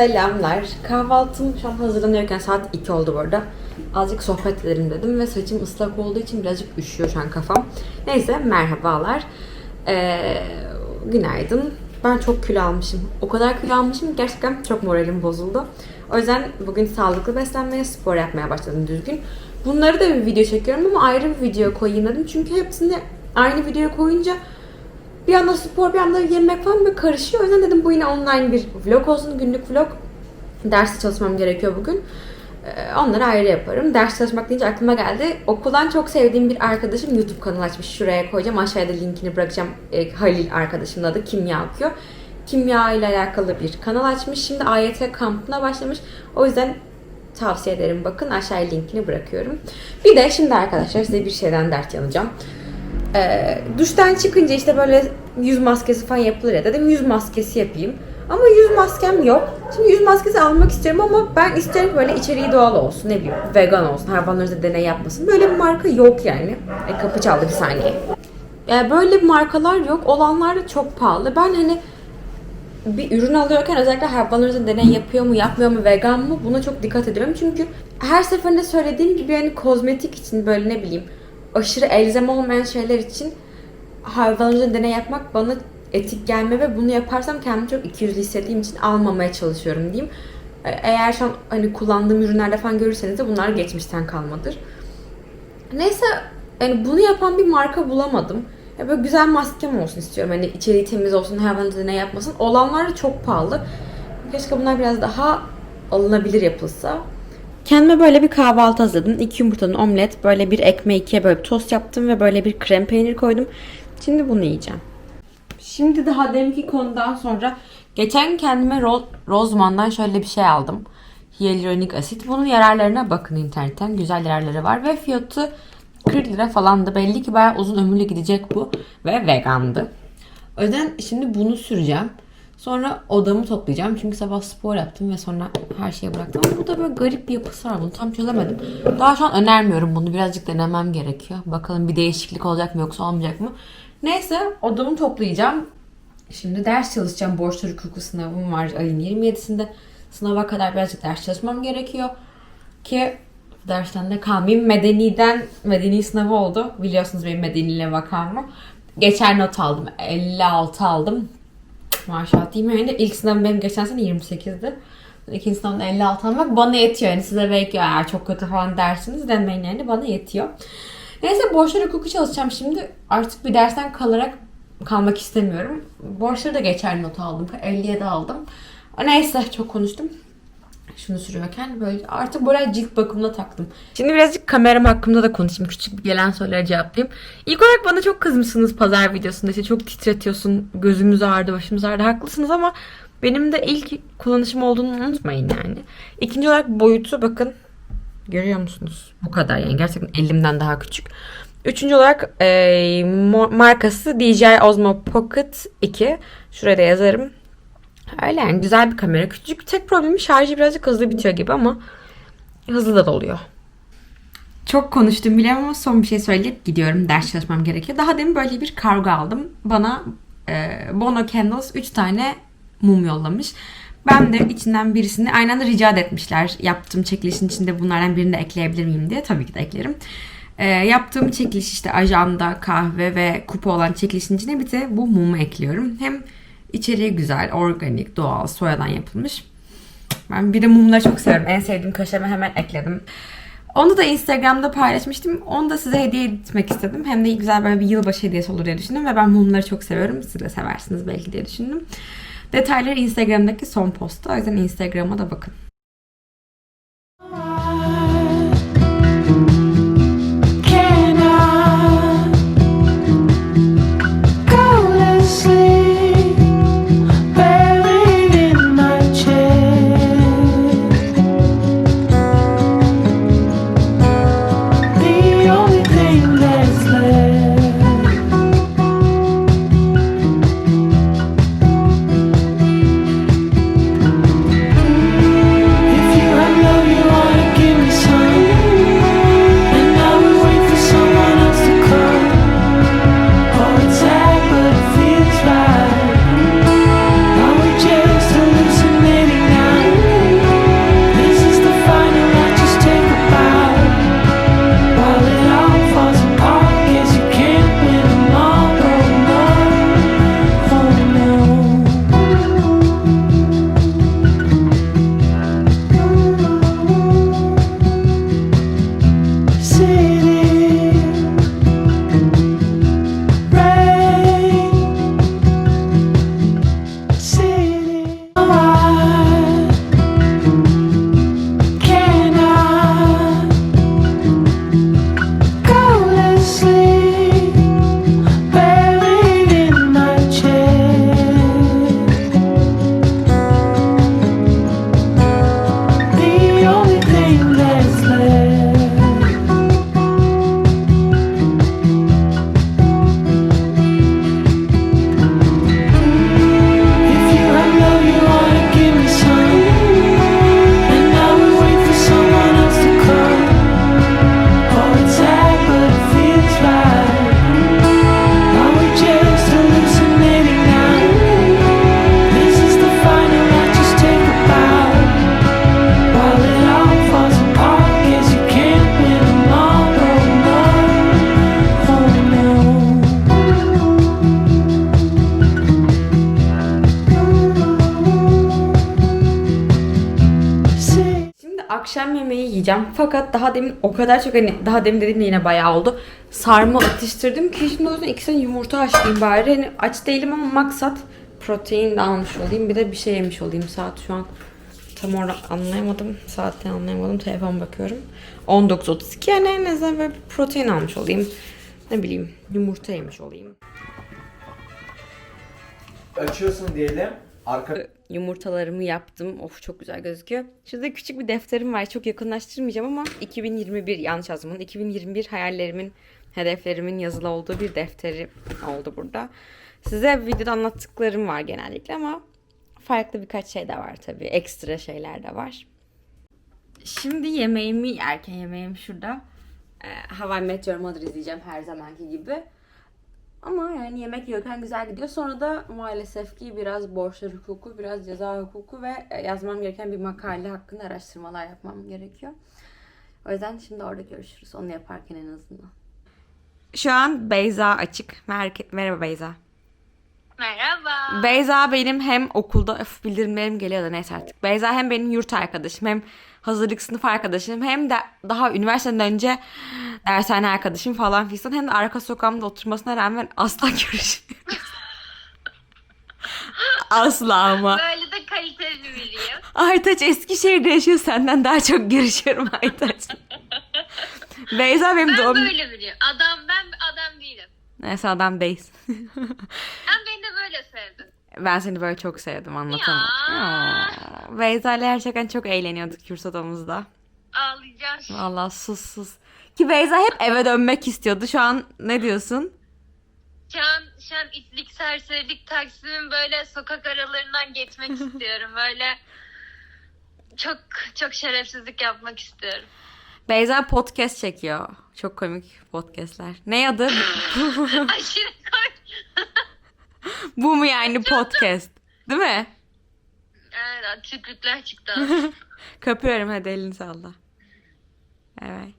Selamlar. Kahvaltım şu an hazırlanıyorken saat 2 oldu bu arada. Azıcık sohbet edelim dedim ve saçım ıslak olduğu için birazcık üşüyor şu an kafam. Neyse merhabalar. Ee, günaydın. Ben çok kilo almışım. O kadar kilo almışım ki gerçekten çok moralim bozuldu. O yüzden bugün sağlıklı beslenmeye, spor yapmaya başladım düzgün. Bunları da bir video çekiyorum ama ayrı bir video koyayım dedim. Çünkü hepsini aynı videoya koyunca bir anda spor bir anda yemek falan böyle karışıyor. O yüzden dedim bu yine online bir vlog olsun. Günlük vlog. Ders çalışmam gerekiyor bugün. Ee, Onları ayrı yaparım. Ders çalışmak deyince aklıma geldi. Okuldan çok sevdiğim bir arkadaşım YouTube kanalı açmış. Şuraya koyacağım. Aşağıda linkini bırakacağım. Ee, Halil arkadaşımın adı. Kimya okuyor. Kimya ile alakalı bir kanal açmış. Şimdi AYT kampına başlamış. O yüzden tavsiye ederim. Bakın aşağıya linkini bırakıyorum. Bir de şimdi arkadaşlar size bir şeyden dert yanacağım. Ee, duştan çıkınca işte böyle yüz maskesi falan yapılır ya dedim yüz maskesi yapayım. Ama yüz maskem yok. Şimdi yüz maskesi almak istiyorum ama ben isterim böyle içeriği doğal olsun. Ne bileyim vegan olsun. Hayvanlar üzerinde deney yapmasın. Böyle bir marka yok yani. E, kapı çaldı bir saniye. Yani böyle markalar yok. Olanlar da çok pahalı. Ben hani bir ürün alıyorken özellikle hayvanlar üzerinde deney yapıyor mu, yapmıyor mu, vegan mı buna çok dikkat ediyorum. Çünkü her seferinde söylediğim gibi yani kozmetik için böyle ne bileyim aşırı elzem olmayan şeyler için hayvanlar üzerinde deney yapmak bana etik gelme ve bunu yaparsam kendimi çok ikiyüzlü hissettiğim için almamaya çalışıyorum diyeyim. E- Eğer şu an hani kullandığım ürünlerde falan görürseniz de bunlar geçmişten kalmadır. Neyse yani bunu yapan bir marka bulamadım. Ya böyle güzel maskem olsun istiyorum. Hani içeriği temiz olsun, hayvan ne yapmasın. Olanlar da çok pahalı. Keşke bunlar biraz daha alınabilir yapılsa. Kendime böyle bir kahvaltı hazırladım. İki yumurtanın omlet, böyle bir ekmeği ikiye bölüp tost yaptım ve böyle bir krem peynir koydum. Şimdi bunu yiyeceğim. Şimdi daha deminki konudan sonra geçen kendime Ro- Rozman'dan şöyle bir şey aldım. Hyaluronik asit. Bunun yararlarına bakın internetten. Güzel yararları var ve fiyatı 40 lira falandı. Belli ki bayağı uzun ömürlü gidecek bu ve vegandı. O şimdi bunu süreceğim. Sonra odamı toplayacağım. Çünkü sabah spor yaptım ve sonra her şeyi bıraktım. Ama burada böyle garip bir yapısı var. Bunu tam çözemedim. Daha şu an önermiyorum bunu. Birazcık denemem gerekiyor. Bakalım bir değişiklik olacak mı yoksa olmayacak mı? Neyse odamı toplayacağım. Şimdi ders çalışacağım. Borçları hukuku sınavım var ayın 27'sinde. Sınava kadar birazcık ders çalışmam gerekiyor. Ki dersten de kalmayayım. Medeniden, medeni sınavı oldu. Biliyorsunuz benim medeniyle vakamı. Geçer not aldım. 56 aldım. Maşallah diyeyim yani. İlk sınavım benim geçen sene 28'di. İkinci sınavda 56 almak bana yetiyor. Yani size belki eğer çok kötü falan dersiniz demeyin yani bana yetiyor. Neyse borçlar hukuku çalışacağım şimdi. Artık bir dersten kalarak kalmak istemiyorum. Borçları da geçerli not aldım. 57 aldım. Neyse çok konuştum. Şunu sürüyorken böyle artık böyle cilt bakımına taktım. Şimdi birazcık kameram hakkında da konuşayım. Küçük bir gelen sorulara cevaplayayım. İlk olarak bana çok kızmışsınız pazar videosunda. İşte çok titretiyorsun. Gözümüz ağrıdı, başımız ağrıdı. Haklısınız ama benim de ilk kullanışım olduğunu unutmayın yani. İkinci olarak boyutu bakın. Görüyor musunuz? Bu kadar yani. Gerçekten elimden daha küçük. Üçüncü olarak e, markası DJI Osmo Pocket 2. Şuraya da yazarım. Öyle yani güzel bir kamera. Küçük tek problemi şarjı birazcık hızlı bitiyor gibi ama hızlı da doluyor. Çok konuştum biliyorum ama son bir şey söyleyip gidiyorum. Ders çalışmam gerekiyor. Daha demin böyle bir kargo aldım. Bana e, Bono Candles 3 tane mum yollamış. Ben de içinden birisini aynen anda rica etmişler. Yaptığım çekilişin içinde bunlardan birini de ekleyebilir miyim diye. Tabii ki de eklerim. E, yaptığım çekiliş işte ajanda, kahve ve kupa olan çekilişin içine bir de bu mumu ekliyorum. Hem içeriği güzel, organik, doğal, soyadan yapılmış. Ben bir de mumları çok seviyorum. En sevdiğim kaşemi hemen ekledim. Onu da Instagram'da paylaşmıştım. Onu da size hediye etmek istedim. Hem de güzel böyle bir yılbaşı hediyesi olur diye düşündüm. Ve ben mumları çok seviyorum. Siz de seversiniz belki diye düşündüm. Detayları Instagram'daki son postta. O yüzden Instagram'a da bakın. Akşam yemeği yiyeceğim. Fakat daha demin o kadar çok hani daha demin dediğimde yine bayağı oldu. Sarma atıştırdım ki şimdi o yüzden ikisine yumurta haşlayayım bari. Hani aç değilim ama maksat protein de almış olayım. Bir de bir şey yemiş olayım. Saat şu an tam olarak anlayamadım. Saatten anlayamadım. Telefon bakıyorum. 19.32 yani en azından böyle bir protein almış olayım. Ne bileyim yumurta yemiş olayım. Açıyorsun diyelim. Arka Yumurtalarımı yaptım. Of çok güzel gözüküyor. Şurada küçük bir defterim var. Çok yakınlaştırmayacağım ama 2021 yanlış yazdım. onu. 2021 hayallerimin, hedeflerimin yazılı olduğu bir defteri oldu burada. Size videoda anlattıklarım var genellikle ama farklı birkaç şey de var tabii. Ekstra şeyler de var. Şimdi yemeğimi yerken yemeğim şurada. Ee, How I Met Your Mother izleyeceğim her zamanki gibi. Ama yani yemek yiyorken güzel gidiyor. Sonra da maalesef ki biraz borçlar hukuku, biraz ceza hukuku ve e, yazmam gereken bir makale hakkında araştırmalar yapmam gerekiyor. O yüzden şimdi orada görüşürüz. Onu yaparken en azından. Şu an Beyza açık. Merhaba Beyza. Merhaba. Beyza benim hem okulda öf bildirimlerim geliyor da neyse artık. Beyza hem benim yurt arkadaşım hem hazırlık sınıf arkadaşım hem de daha üniversiteden önce dershane arkadaşım falan filan hem de arka sokağımda oturmasına rağmen asla görüşmüyoruz. asla ama. Böyle de kaliteli biriyim. Aytaç Eskişehir'de yaşıyor senden daha çok görüşüyorum Aytaç. Beyza benim Ben doğum... böyle biriyim. Adam ben adam değilim. Neyse adam Beys. Sen beni de böyle sevdin. Ben seni böyle çok sevdim anlatamam. Ya. Beyza ile gerçekten çok eğleniyorduk yurt odamızda. Ağlayacağım. Vallahi sus sus. Ki Beyza hep eve dönmek istiyordu. Şu an ne diyorsun? Şu an, şu an itlik, serserilik, taksimin böyle sokak aralarından geçmek istiyorum. Böyle çok çok şerefsizlik yapmak istiyorum. Beyza podcast çekiyor. Çok komik podcastler. Ne adı? Aşırı. Bu mu yani podcast? Değil mi? Aynen tükürükler çıktı. Kapıyorum hadi elini salla. Evet.